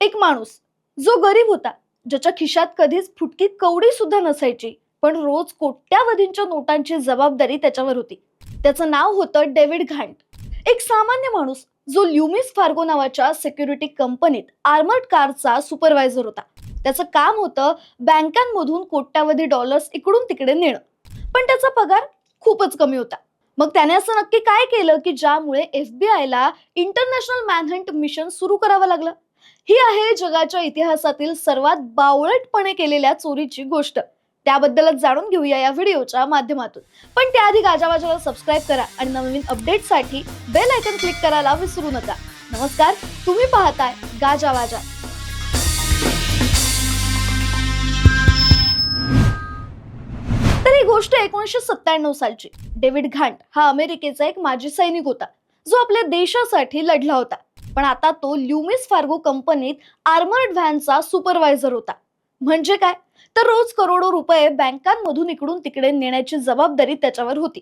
एक माणूस जो गरीब होता ज्याच्या खिशात कधीच फुटकी कवडी सुद्धा नसायची पण रोज कोट्यावधींच्या नोटांची जबाबदारी त्याच्यावर होती. त्याचं नाव होतं डेव्हिड घांट. एक सामान्य माणूस जो ल्युमिस फार्गो नावाच्या सिक्युरिटी कंपनीत आर्मर्ड कारचा सुपरवायझर होता. त्याचं काम होतं बँकांमधून कोट्यावधी डॉलर्स इकडून तिकडे नेणं. पण त्याचा पगार खूपच कमी होता. मग त्याने असं नक्की काय केलं की ज्यामुळे एफ बी आयला इंटरनॅशनल मॅनहंट मिशन सुरू करावं लागलं? ही आहे जगाच्या इतिहासातील सर्वात बावळटपणे केलेल्या चोरीची गोष्ट. त्याबद्दलच जाणून घेऊया या व्हिडिओच्या माध्यमातून. पण त्याआधी गाजावाजाला सबस्क्राईब करा आणि नवीन अपडेटसाठी बेल आयकन क्लिक करायला विसरू नका. नमस्कार तुम्ही पाहताय गाजावाजा तर ही गोष्ट एकोणीसशे सत्त्याण्णव सालची. डेव्हिड घांट हा अमेरिकेचा एक माजी सैनिक होता जो आपल्या देशासाठी लढला होता. पण आता तो ल्युमिस फार्गो कंपनीत आर्मर्ड व्हॅनचा सुपरवायझर होता. म्हणजे काय? तर रोज करोडो रुपये बँकांमधून इकडून तिकडे नेण्याची जबाबदारी त्याच्यावर होती.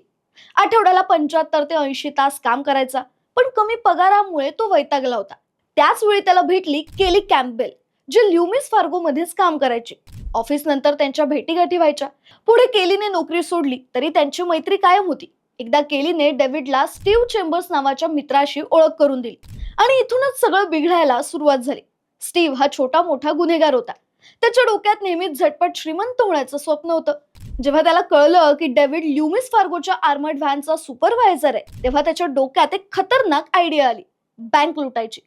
आठवड्याला पंच्याहत्तर ते ऐंशी तास काम करायचा पण कमी पगारामुळे तो वैतागला होता. त्याच वेळी त्याला भेटली केली कॅम्पबेल जे ल्युमिस फार्गो मध्येच काम करायची. ऑफिस नंतर त्यांच्या भेटीगाठी व्हायच्या. पुढे केलीने नोकरी सोडली तरी त्यांची मैत्री कायम होती. एकदा केलीने डेव्हिडला स्टीव्ह चेंबर्स नावाच्या मित्राशी ओळख करून दिली. आणि इथूनच सगळं बिघडायला सुरुवात झाली. स्टीव्ह हा छोटा मोठा गुन्हेगार होता. त्याच्या डोक्यात नेहमीच झटपट श्रीमंत होण्याचं स्वप्न होतं. जेव्हा त्याला कळलं की डेव्हिड ल्युमिस फार्गोच्या आर्मर्ड व्हॅनचा सुपरवायझर आहे तेव्हा त्याच्या डोक्यात एक खतरनाक आयडिया आली बँक लुटायची.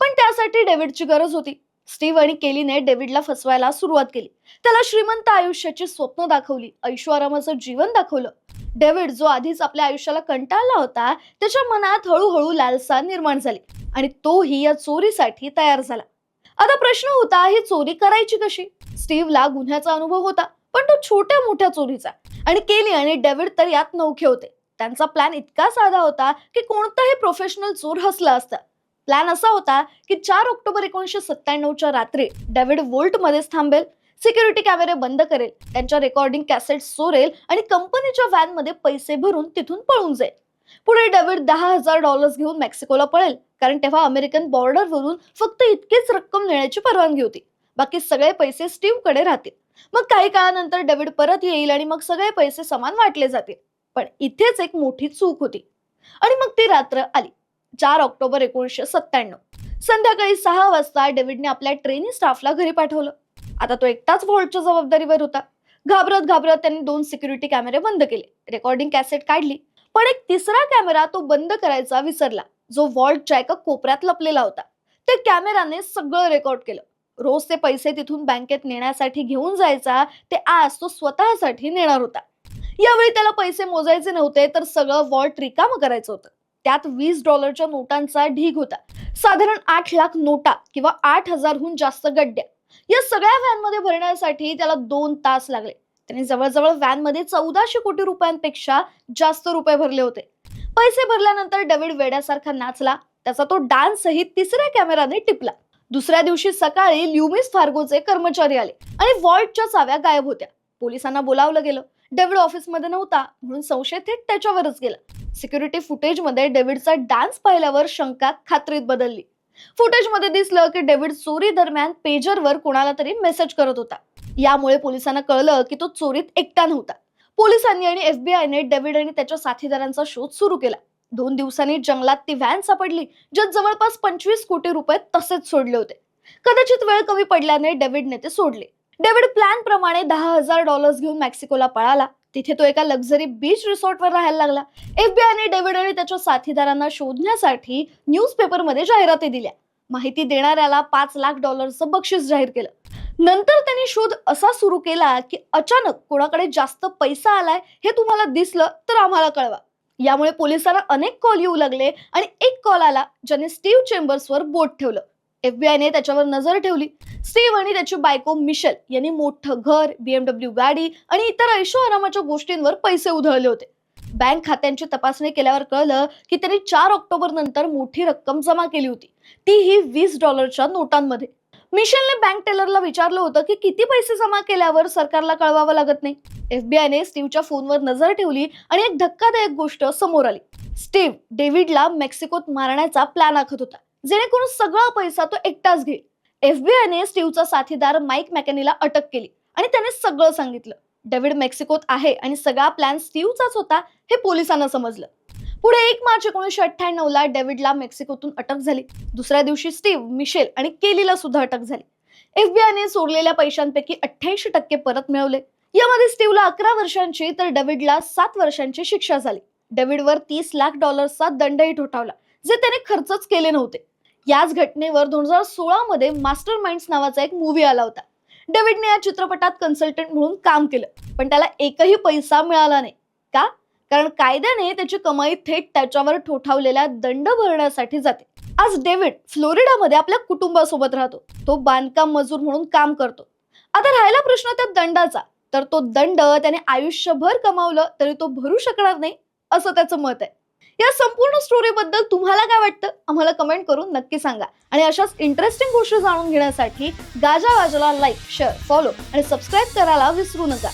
पण त्यासाठी डेव्हिडची गरज होती. स्टीव्ह आणि केलीने डेव्हिडला फसवायला सुरुवात केली. त्याला श्रीमंत आयुष्याची स्वप्न दाखवली ऐश्वरामाचं जीवन दाखवलं. डेव्हिड जो आधीच आपल्या आयुष्याला कंटाळला होता त्याच्या मनात हळूहळू लालसा निर्माण झाली. आणि तोही या चोरीसाठी तयार झाला. आता प्रश्न होता ही चोरी करायची कशी? स्टीव्हला गुन्ह्याचा अनुभव होता पण तो छोट्या मोठ्या चोरीचा आणि केली आणि डेव्हिड तर यात नौखे होते. त्यांचा प्लॅन इतका साधा होता की कोणताही प्रोफेशनल चोर हसला असता. प्लॅन असा होता की चार ऑक्टोबर एकोणीशे सत्त्याण्णवच्या रात्री डेव्हिड वोल्ट मध्येच थांबेल सिक्युरिटी कॅमेरे बंद करेल त्यांच्या रेकॉर्डिंग कॅसेट चोरेल आणि कंपनीच्या व्हॅनमध्ये पैसे भरून तिथून पळून जाईल. पुढे डेव्हिड दहा हजार डॉलर्स घेऊन मेक्सिकोला पळेल. कारण तेव्हा अमेरिकन बॉर्डरवरून फक्त इतकीच रक्कम नेण्याची परवानगी होती. बाकी सगळे पैसे स्टीव्हकडे राहतील. मग काही काळानंतर डेव्हिड परत येईल आणि मग सगळे पैसे समान वाटले जातील. पण इथेच एक मोठी चूक होती. आणि मग ती रात्र आली. चार ऑक्टोबर एकोणीसशे सत्त्याण्णव. संध्याकाळी सहा वाजता डेव्हिडने आपल्या ट्रेनिंग स्टाफला घरी पाठवलं. आता तो एकटाच व्हॉल्टच्या जबाबदारीवर होता. घाबरत घाबरत त्यांनी दोन सिक्युरिटी कॅमेरे बंद केले. रेकॉर्डिंग कॅसेट काढली. पण एक तिसरा कॅमेरा तो बंद करायचा विसरला. जो वॉल्टच्या एका कोपऱ्यात लपलेला होता. त्या कॅमेराने सगळं रेकॉर्ड केलं. रोज ते पैसे तिथून बँकेत नेण्यासाठी घेऊन जायचा ते आज तो स्वतःसाठी नेणार होता. यावेळी त्याला पैसे मोजायचे नव्हते तर सगळं वॉल्ट रिकामं करायचं होतं. त्यात वीस डॉलरच्या नोटांचा ढीग होता. साधारण आठ लाख नोटा किंवा आठ हजारहून जास्त गड्ड्या. या सगळ्या व्हॅनमध्ये भरण्यासाठी त्याला दोन तास लागले. त्यांनी जवळजवळ व्हॅनमध्ये चौदाशे कोटी रुपयांपेक्षा जास्त रुपये भरले होते. पैसे भरल्यानंतर डेव्हिड वेड्यासारखा नाचला. त्याचा तो डान्सही तिसऱ्या कॅमेराने टिपला. दुसऱ्या दिवशी सकाळी ल्युमिस फार्गोचे कर्मचारी आले आणि वॉल्टच्या चाव्या गायब होत्या. पोलिसांना बोलावलं गेलं. डेव्हिड ऑफिसमध्ये नव्हता म्हणून संशय थेट त्याच्यावरच गेला. सिक्युरिटी फुटेजमध्ये डेव्हिडचा डान्स पाहिल्यावर शंका खात्रीत बदलली. फुटेजमध्ये दिसलं की डेव्हिड चोरी दरम्यान पेजरवर कोणाला तरी मेसेज करत होता. यामुळे पोलिसांना कळलं की तो चोरीत एकटा नव्हता. पोलिसांनी आणि एफबीआयने डेव्हिड आणि त्याच्या साथीदारांचा शोध सुरू केला. दोन दिवसांनी जंगलात ती व्हॅन सापडली ज्यात जवळपास पंचवीस कोटी रुपये तसेच सोडले होते. कदाचित वेळ कमी पडल्याने डेव्हिडने ते सोडले. डेव्हिड प्लॅन प्रमाणे दहा हजार डॉलर्स घेऊन मेक्सिकोला पळाला. तिथे तो एका लक्झरी बीच रिसॉर्टवर राहायला लागला. एफबीआयने डेव्हिड आणि त्याच्या साथीदारांना शोधण्यासाठी न्यूजपेपरमध्ये जाहिराती दिल्या. माहिती देणाऱ्याला पाच लाख डॉलरचं बक्षीस जाहीर केलं. नंतर त्यांनी शोध असा सुरू केला की अचानक कोणाकडे जास्त पैसा आलाय हे तुम्हाला दिसलं तर आम्हाला कळवा. यामुळे पोलिसांना अनेक कॉल येऊ लागले आणि एक कॉल आला ज्याने स्टीव्ह चेंबर्सवर बोट ठेवलं. एफबीआयने त्याच्यावर नजर ठेवली. स्टीव्ह आणि त्याची बायको मिशेल यांनी मोठं घर बीएमडब्ल्यू गाडी आणि इतर ऐशो आरामाच्या गोष्टींवर पैसे उधळले होते. बँक खात्यांची तपासणी केल्यावर कळलं की त्यांनी चार ऑक्टोबर नंतर मोठी रक्कम जमा केली होती. ती ही वीस डॉलरच्या नोटांमध्ये. मिशेलने बँक टेलरला विचारलं होतं की किती पैसे जमा केल्यावर सरकारला कळवावं लागत नाही? एफबीआयने स्टीव्हच्या फोनवर नजर ठेवली आणि एक धक्कादायक गोष्ट समोर आली. स्टीव्ह डेव्हिडला मेक्सिकोत मारण्याचा प्लॅन आखत होता जेणेकरून सगळा पैसा तो एकटाच घेईल. एफबीआयने स्टीव्हचा साथीदार माईक मॅकॅनीला अटक केली आणि त्याने सगळं सांगितलं. डेव्हिड मेक्सिकोत आहे आणि सगळा प्लॅन स्टीव्हचाच होता हे पोलिसांना समजलं. पुढे एक मार्च एकोणीसशे अठ्ठ्याण्णव ला डेव्हिडला मेक्सिकोतून अटक झाली. दुसऱ्या दिवशी स्टीव्ह मिशेल आणि केलीला सुद्धा अटक झाली. एफबीआयने चोरलेल्या पैशांपैकी अठ्ठ्याऐंशी टक्के परत मिळवले. यामध्ये स्टीव्हला अकरा वर्षांची तर डेव्हिडला सात वर्षांची शिक्षा झाली. डेव्हिडवर तीस लाख डॉलर्सचा दंडही ठोठावला जे त्याने खर्चच केले नव्हते. याच घटनेवर दोन हजार सोळा मध्ये मास्टर माइंड्स नावाचा एक मूवी आला होता. डेव्हिडने या चित्रपटात कन्सल्टंट म्हणून काम केलं पण त्याला एकही पैसा मिळाला नाही. का? कारण कायद्याने त्याची कमाई थेट त्याच्यावर ठोठावलेला दंड भरण्यासाठी जाते. आज डेव्हिड फ्लोरिडामध्ये आपल्या कुटुंबासोबत राहतो. तो बांधकाम मजूर म्हणून काम करतो. आता राहिला प्रश्न त्या दंडाचा. तर तो दंड त्याने आयुष्यभर कमावलं तरी तो भरू शकणार नाही असं त्याचं मत आहे. या संपूर्ण स्टोरीबद्दल तुम्हाला काय वाटतं? आम्हाला कमेंट करून नक्की सांगा. आणि अशाच इंटरेस्टिंग गोष्टी जाणून घेण्यासाठी गाजा वाजाला लाईक शेअर फॉलो आणि सबस्क्राईब करायला विसरू नका.